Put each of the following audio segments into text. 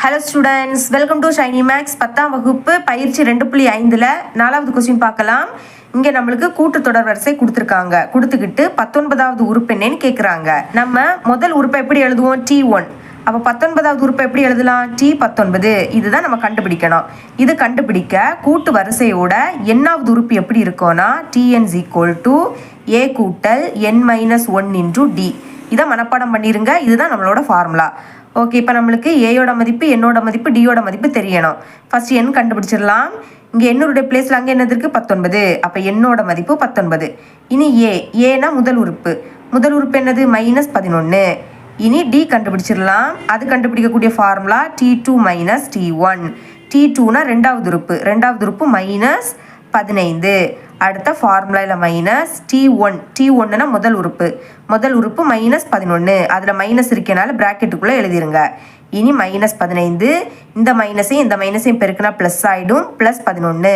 Hello students welcome to Shiny Max பத்தாம் வகுப்பு பயிற்சி ரெண்டு புள்ளி ஐந்தில் நாலாவது கொஸ்டின் பார்க்கலாம். இங்கே நம்மளுக்கு கூட்டுத்தொடர் வரிசை கொடுத்துருக்காங்க. கொடுத்துக்கிட்டு பத்தொன்பதாவது உறுப்பு என்னன்னு கேட்குறாங்க நம்ம முதல் உறுப்பை எப்படி எழுதுவோம்? டி ஒன் அப்போ பத்தொன்பதாவது உறுப்பை எப்படி எழுதலாம்? டி பத்தொன்பது. இதுதான் நம்ம கண்டுபிடிக்கணும். இது கண்டுபிடிக்க கூட்டு வரிசையோட எண்ணாவது உறுப்பு எப்படி இருக்கும்னா டிஎன்ஸ் ஈக்குவல் டு ஏ கூட்டல் n minus one into d இதை மனப்பாடம் பண்ணிடுங்க இதுதான் நம்மளோட ஃபார்முலா ஓகே இப்போ நம்மளுக்கு ஏயோட மதிப்பு என்னோட மதிப்பு டியோட மதிப்பு தெரியணும். ஃபர்ஸ்ட் எண் கண்டுபிடிச்சிடலாம். இங்கே என்னுடைய பிளேஸில் அங்கே என்னது இருக்குது பத்தொன்பது. அப்போ என்னோட மதிப்பு பத்தொன்பது. இனி ஏ ஏனா முதல் உறுப்பு. முதல் உறுப்பு என்னது? மைனஸ் பதினொன்று இனி டி கண்டுபிடிச்சிடலாம். அது கண்டுபிடிக்கக்கூடிய formula d two minus d one d டூனா ரெண்டாவது உறுப்பு. ரெண்டாவது உறுப்பு மைனஸ் பதினைந்து. அடுத்த ஃபார்முலாவில் மைனஸ் டி ஒன் டி ஒன்றுனா முதல் உறுப்பு. முதல் உறுப்பு மைனஸ் பதினொன்று அதில் மைனஸ் இருக்கனால ப்ராக்கெட்டுக்குள்ளே எழுதிருங்க. இனி மைனஸ் பதினைந்து. இந்த மைனஸையும் இந்த மைனஸையும் பெருக்கினா ப்ளஸ் ஆகிடும் ப்ளஸ் பதினொன்று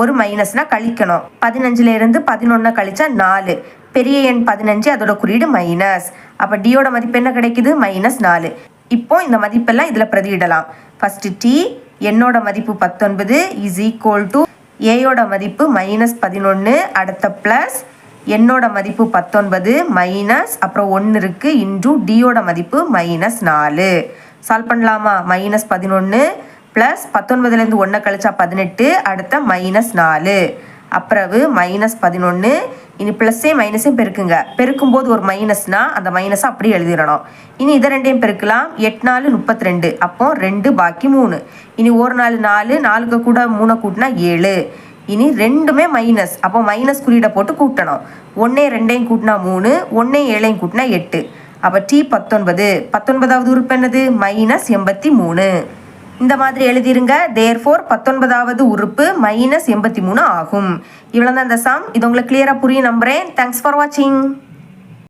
ஒரு மைனஸ்னால் கழிக்கணும். பதினஞ்சுலேருந்து பதினொன்றை கழிச்சா நாலு. பெரிய எண் பதினஞ்சு அதோட குறியீடு மைனஸ் அப்போ டியோட மதிப்பு என்ன கிடைக்குது? மைனஸ் நாலு. இப்போ இந்த மதிப்பெல்லாம் இதில் பிரதியிடலாம். ஃபஸ்ட்டு டி என்னோட மதிப்பு பத்தொன்பது இஸ் ஈக்குவல் டு ஏயோட மதிப்பு மைனஸ் பதினொன்று அடுத்த ப்ளஸ் என்னோட மதிப்பு பத்தொன்பது மைனஸ் அப்புறம் ஒன்று இருக்குது இன்ட்ரூ டியோட மதிப்பு மைனஸ் நாலு. சால்வ் பண்ணலாமா? மைனஸ் பதினொன்று ப்ளஸ் பத்தொன்பதுலேருந்து ஒன்றை கழிச்சா பதினெட்டு அடுத்த மைனஸ் நாலு. அப்புறவு மைனஸ் பதினொன்று இனி ப்ளஸ்ஸே மைனஸையும் பெருக்குங்க. பெருக்கும்போது ஒரு மைனஸ்னால் அந்த மைனஸை அப்படியே எழுதிடணும். இனி இதை ரெண்டையும் பெருக்கலாம். எட்டு நாலு முப்பத்தி ரெண்டு அப்போ ரெண்டு பாக்கி மூணு. இனி ஒரு நாலு நாலு நாலுக்கு கூட மூணை கூட்டினா ஏழு. இனி ரெண்டுமே மைனஸ் அப்போ மைனஸ் குறியீடை போட்டு கூட்டணும். ஒன்றே ரெண்டையும் கூட்டினா மூணு. ஒன்றே ஏழையும் கூட்டினா எட்டு. அப்போ டி பத்தொன்பது. பத்தொன்பதாவது உறுப்பு என்னது? மைனஸ் எண்பத்தி மூணு. இந்த மாதிரி எழுதிருங்க. தேர்ஃபோர் பத்தொன்பதாவது உறுப்பு மைனஸ் எண்பத்தி மூணு ஆகும். இவ்வளோ தான் இந்த சம் இது உங்களுக்கு கிளியராக புரியும் நம்புகிறேன் தேங்க்ஸ் ஃபார் வாட்சிங்